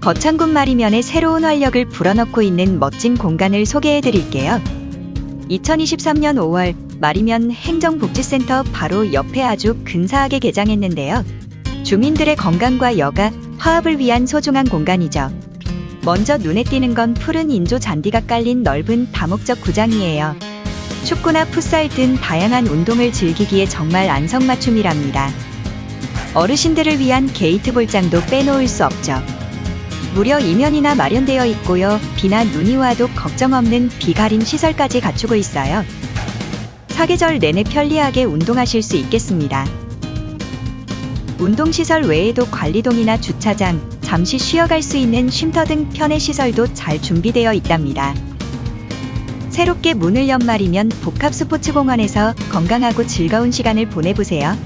거창군 마리면에 새로운 활력을 불어넣고 있는 멋진 공간을 소개해 드릴게요. 2023년 5월 마리면 행정복지센터 바로 옆에 아주 근사하게 개장했는데요. 주민들의 건강과 여가, 화합을 위한 소중한 공간이죠. 먼저 눈에 띄는 건 푸른 인조 잔디가 깔린 넓은 다목적 구장이에요. 축구나 풋살 등 다양한 운동을 즐기기에 정말 안성맞춤이랍니다. 어르신들을 위한 게이트 볼장도 빼놓을 수 없죠. 무려 2면이나 마련되어 있고요. 비나 눈이 와도 걱정 없는 비가림 시설까지 갖추고 있어요. 사계절 내내 편리하게 운동하실 수 있겠습니다. 운동시설 외에도 관리동이나 주차장, 잠시 쉬어갈 수 있는 쉼터 등 편의 시설도 잘 준비되어 있답니다. 새롭게 문을 연 말이면 복합스포츠공원에서 건강하고 즐거운 시간을 보내보세요.